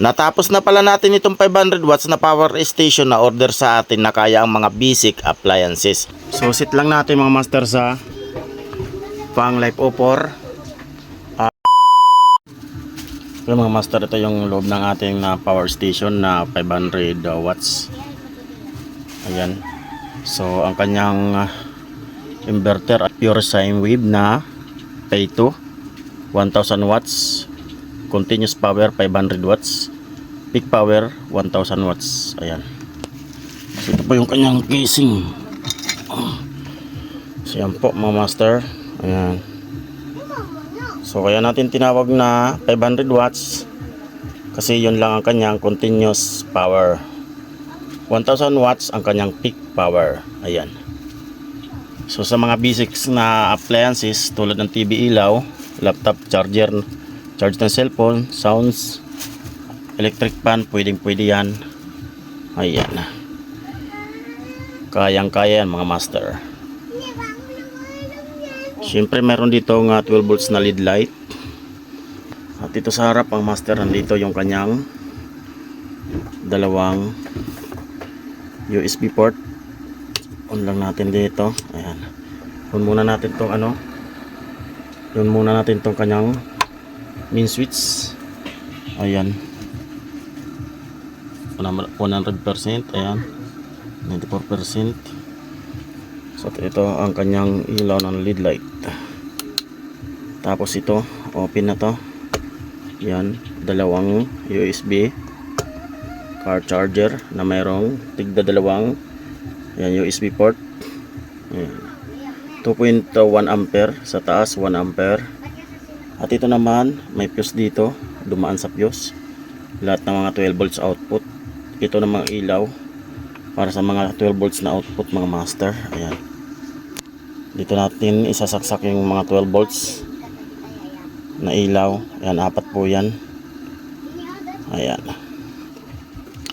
Natapos na pala natin itong 500 watts na power station na order sa atin na kaya ang mga basic appliances. So sit lang natin mga master sa pang life opor. Ah, yung mga master ito yung loob ng ating na power station na 500 watts. Ayan. So ang kanyang ah, inverter ay pure sine wave na pay 2 1000 watts continuous power 500 watts. Peak power 1000 watts. Ayan. So ito po yung kanyang casing. So yan po mga master. Ayan. So kaya natin tinawag na 500 watts kasi yun lang ang kanyang continuous power. 1000 watts ang kanyang peak power. Ayan. So sa mga basics na appliances tulad ng TV ilaw laptop charger charge ng cellphone, sounds, electric fan, pwedeng pwede yan. Ayan. Kayang kaya yan mga master. Siyempre meron dito nga 12 volts na LED light. At dito sa harap ang master nandito yung kanyang dalawang USB port. On lang natin dito. Ayan. On muna natin tong ano. Yun muna natin tong kanyang main switch. Ayan. 100% ayan. 94% so ito ang kanyang ilaw ng lead light. Tapos ito open na to. Yan dalawang USB car charger na mayroong tigda dalawang yan USB port. Ayan. 2.1 ampere sa taas 1 ampere at ito naman, may fuse dito, dumaan sa fuse. Lahat ng mga 12 volts output. Ito namang ilaw para sa mga 12 volts na output mga master. Ayan. Dito natin isasaksak yung mga 12 volts na ilaw. Ayan, apat po yan. Ayan.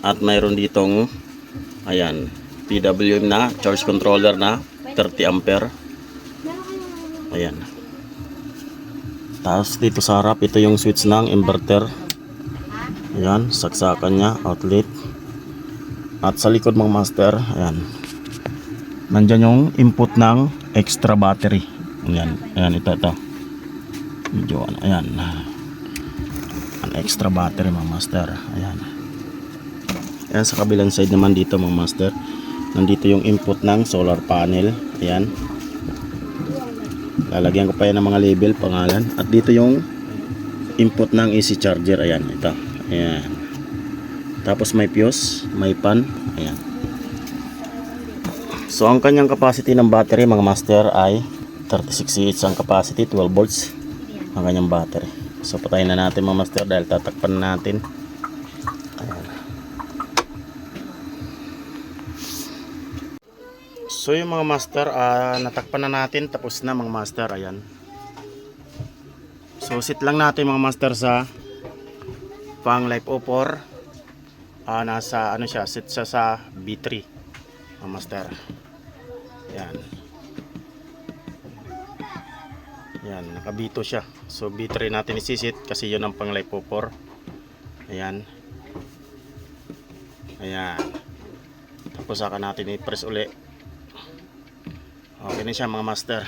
At mayroon ditong ayan, PWM na charge controller na 30 ampere. Ayan. Tapos dito sa harap, ito yung switch ng inverter. Ayan, saksakan niya, outlet. At sa likod mga master, ayan. Nandyan yung input ng extra battery. Ayan, ayan ito, ito. Medyo, ayan. An extra battery mga master. Ayan. Ayan, sa kabilang side naman dito mga master. Nandito yung input ng solar panel. Ayan lalagyan ko pa yan ng mga label pangalan. At dito yung input ng AC charger. Ayan ito. Ayan. Tapos may fuse may pan. Ayan. So ang kanyang capacity ng battery mga master ay 36 CH ang capacity 12 volts ang kanyang battery. So patayin na natin mga master dahil tatakpan na natin So yung mga master, ah, natakpan na natin. Tapos na mga master, ayan. So sit lang natin mga master sa pang life opor. Ah, nasa ano siya, sit siya sa B3. Mga master. Ayan. Ayan, nakabito siya. So B3 natin isisit kasi yun ang pang life opor. Ayan. Ayan. Tapos saka natin i-press uli Okay na siya mga master.